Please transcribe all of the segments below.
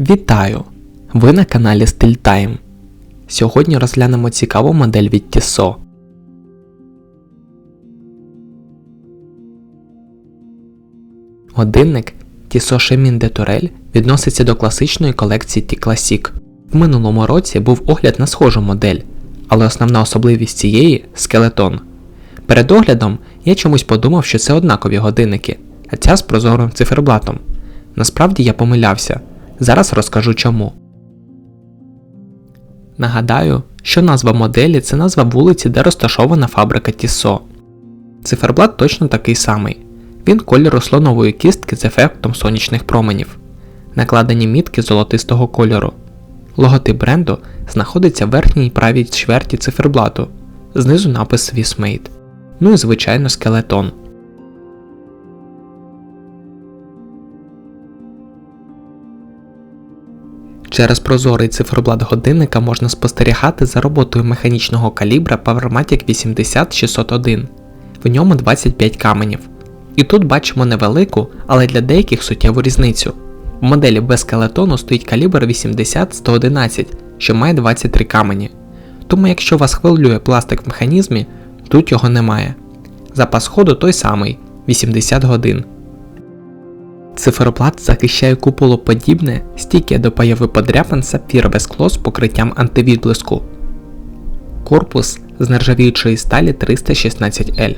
Вітаю! Ви на каналі StillTime. Сьогодні розглянемо цікаву модель від Tissot. Годинник Tissot Chemin de Tourelle відноситься до класичної колекції T-Classic. В минулому році був огляд на схожу модель, але основна особливість цієї скелетон. Перед оглядом я чомусь подумав, що це однакові годинники, а ця з прозорим циферблатом. Насправді я помилявся. Зараз розкажу чому. Нагадаю, що назва моделі це назва вулиці, де розташована фабрика Tissot. Циферблат точно такий самий. Він кольору слонової кістки з ефектом сонячних променів. Накладені мітки золотистого кольору. Логотип бренду знаходиться в верхній правій чверті циферблату. Знизу напис Swissmade. Ну і звичайно скелетон. Через прозорий циферблат годинника можна спостерігати за роботою механічного калібра Powermatic 80601. В ньому 25 каменів. І тут бачимо невелику, але для деяких суттєву різницю. В моделі без скелетону стоїть калібр 80-111, що має 23 камені. Тому якщо вас хвилює пластик в механізмі, тут його немає. Запас ходу той самий 80 годин. Циферблат захищає куполоподібне, стійке до появи подряпин сапфірове скло з покриттям антивідблиску. Корпус з нержавіючої сталі 316L.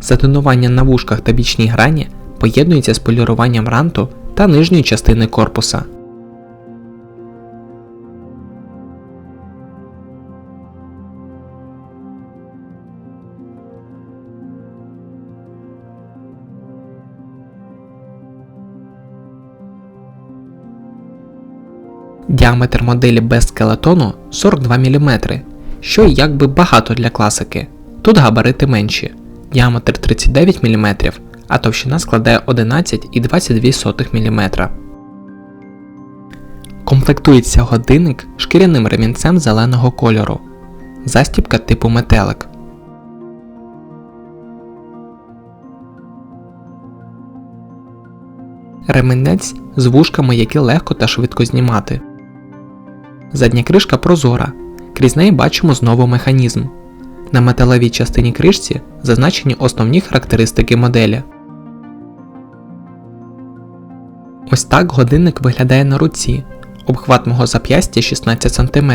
Затонування на вушках та бічній грані поєднується з поліруванням ранту та нижньої частини корпуса. Діаметр моделі без скелетону 42 мм, що якби багато для класики. Тут габарити менші, діаметр 39 мм, а товщина складає 11,22 мм. Комплектується годинник шкіряним ремінцем зеленого кольору. Застібка типу метелик. Ремінець з вушками, які легко та швидко знімати. Задня кришка прозора. Крізь неї бачимо знову механізм. На металевій частині кришці зазначені основні характеристики моделі. Ось так годинник виглядає на руці. Обхват мого зап'ястя 16 см.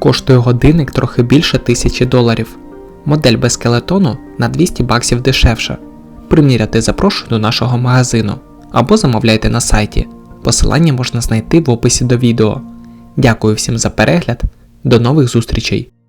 Коштує годинник трохи більше тисячі доларів. Модель без скелетону на 200 баксів дешевша. Приміряти запрошую до нашого магазину або замовляйте на сайті. Посилання можна знайти в описі до відео. Дякую всім за перегляд. До нових зустрічей!